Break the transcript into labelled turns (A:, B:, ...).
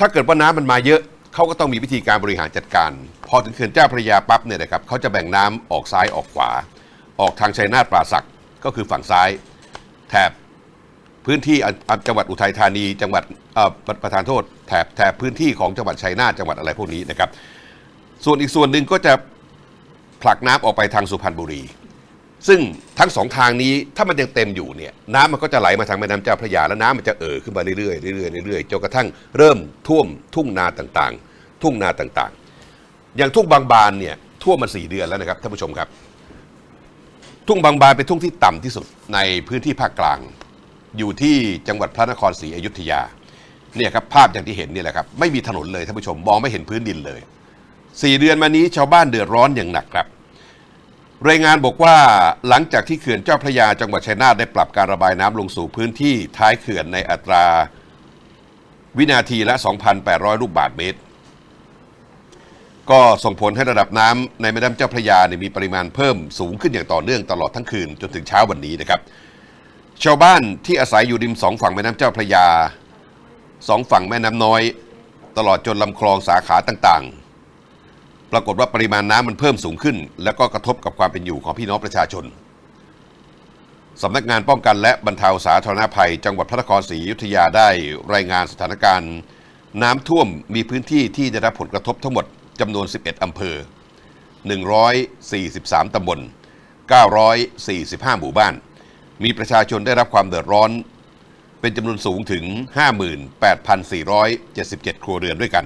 A: ถ้าเกิดว่าน้ำมันมาเยอะเขาก็ต้องมีวิธีการบริหารจัดการ พอถึงเขื่อนเจ้าพระยาปั๊บเนี่ยนะครับเขาจะแบ่งน้ำออกซ้ายออกขวา ออกทางชัยนาทปราศักก็คือฝั่งซ้าย แถบพื้นที่จังหวัดอุทัยธานี จังหวัดอ่อประประธานโทษแถบแถบพื้นที่ของจังหวัดชัยนาทจังหวัดอะไรพวกนี้นะครับ ส่วนอีกส่วนหนึ่งก็จะผลักน้ำออกไปทางสุพรรณบุรี ซึ่ง ทั้งสองทางนี้ถ้ามันยังเต็มอยู่เนี่ยน้ำมันก็จะไหลมาทางแม่น้ำเจ้าพระยาแล้วน้ำมันจะเอ่อขึ้นมาเรื่อยๆเรื่อยๆเรื่อยๆจนกระทั่งเริ่มท่วมทุ่งนาต่างๆ ทุ่งนาต่างๆ อย่างทุ่งบางบานเนี่ยท่วมมาสี่เดือนแล้วนะครับท่านผู้ชมครับ ทุ่งบางบานเป็นทุ่งที่ต่ำที่สุดในพื้นที่ภาคกลาง อยู่ที่จังหวัดพระนครศรีอยุธยาเนี่ยครับภาพอย่างที่เห็นนี่แหละครับไม่มีถนนเลยท่านผู้ชมมองไม่เห็นพื้นดินเลยสี่เดือนมานี้ชาวบ้านเดือดร้อนอย่างหนักครับ รายงานบอกว่าหลังจากที่เขื่อนเจ้าพระยาจังหวัดชัยนาทได้ปรับการระบายน้ำลงสู่พื้นที่ท้ายเขื่อนในอัตรา วินาทีละ 2,800 ลูกบาทเมตร ก็ส่งผลให้ระดับน้ำในแม่น้ำเจ้าพระยาเนี่ยมีปริมาณเพิ่มสูงขึ้นอย่างต่อเนื่องตลอดทั้งคืนจนถึงเช้าวันนี้นะครับ ชาวบ้านที่อาศัยอยู่ริมสองฝั่งแม่น้ำเจ้าพระยาสองฝั่งแม่น้ำน้อย ตลอดจนลำคลองสาขาต่าง ปรากฏว่าปริมาณน้ำมันเพิ่มสูงขึ้น แล้วก็กระทบกับความเป็นอยู่ของพี่น้องประชาชนสำนักงานป้องกันและบรรเทาสาธารณภัย จังหวัดพระนครศรีอยุธยาได้รายงานสถานการณ์ น้ำท่วมมีพื้นที่ที่ได้รับผลกระทบทั้งหมดจำนวน 11 อำเภอ 143 ตำบล 945 หมู่บ้าน มีประชาชนได้รับความเดือดร้อน เป็นจำนวนสูงถึง 58,477 ครัวเรือนด้วยกัน